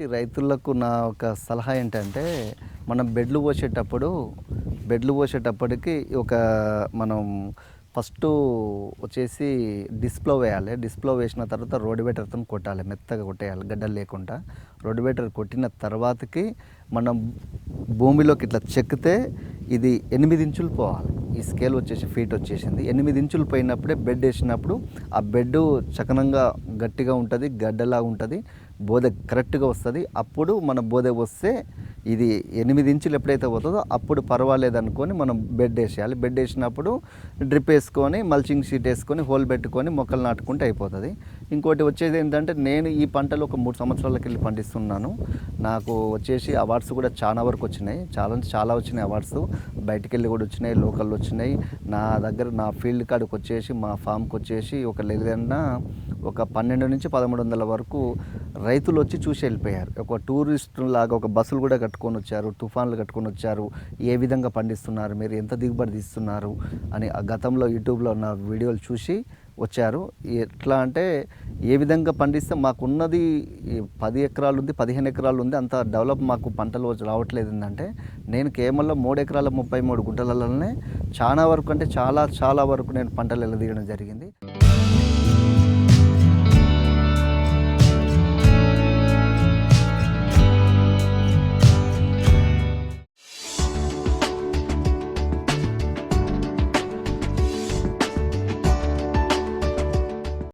వచ్చేసి రైతులకు నా ఒక సలహా ఏంటంటే మనం బెడ్లు పోసేటప్పుడు బెడ్లు పోసేటప్పటికి ఒక మనం ఫస్ట్ వచ్చేసి డిస్ప్లో వేయాలి. డిస్ప్లో వేసిన తర్వాత రోడ్ బెటర్తో కొట్టాలి. మెత్తగా కొట్టేయాలి. గడ్డలు లేకుండా. రోడ్ బెటర్ కొట్టిన తర్వాతకి మనం భూమిలోకి ఇట్లా చెక్కితే ఇది ఎనిమిది ఇంచులు పోవాలి. ఈ స్కేల్ వచ్చేసి ఫీట్ వచ్చేసింది. ఎనిమిది ఇంచులు పోయినప్పుడే బెడ్ వేసినప్పుడు ఆ బెడ్ చకనంగా గట్టిగా ఉంటుంది గడ్డలా ఉంటుంది. బోదె కరెక్ట్గా వస్తుంది. అప్పుడు మన బోదె వస్తే ఇది ఎనిమిది ఇంచులు ఎప్పుడైతే పోతుందో అప్పుడు పర్వాలేదు అనుకొని మనం బెడ్ వేసేయాలి. బెడ్ వేసినప్పుడు డ్రిప్ వేసుకొని మల్చింగ్ షీట్ వేసుకొని హోల్ పెట్టుకొని మొక్కలు నాటుకుంటే అయిపోతుంది. ఇంకోటి వచ్చేది ఏంటంటే నేను ఈ పంటలు ఒక మూడు సంవత్సరాలకి వెళ్ళి పండిస్తున్నాను. నాకు వచ్చేసి అవార్డ్స్ కూడా చాలా వరకు వచ్చినాయి. చాలా చాలా వచ్చినాయి అవార్డ్స్ బయటికి వెళ్ళి కూడా వచ్చినాయి లోకల్ వచ్చినాయి. నా దగ్గర నా ఫీల్డ్ కాడికి వచ్చేసి మా ఫామ్కి వచ్చేసి ఒక లేదన్నా ఒక పన్నెండు నుంచి పదమూడు వందల వరకు రైతులు వచ్చి చూసి వెళ్ళిపోయారు. ఒక టూరిస్ట్ లాగా ఒక బస్సులు కూడా కట్టుకొని వచ్చారు తుఫాన్లు కట్టుకొని వచ్చారు ఏ విధంగా పండిస్తున్నారు మీరు ఎంత దిగుబడి తీస్తున్నారు అని ఆ గతంలో యూట్యూబ్లో ఉన్న వీడియోలు చూసి వచ్చారు. ఎట్లా అంటే ఏ విధంగా పండిస్తే మాకున్నది పది ఎకరాలు ఉంది పదిహేను ఎకరాలు ఉంది అంత డెవలప్ మాకు పంటలు రావట్లేదు ఏంటంటే నేను కేవలం మూడు ఎకరాల ముప్పై మూడు గుంటలలోనే చాలా వరకు అంటే చాలా చాలా వరకు నేను పంటలు ఎలదీయడం జరిగింది.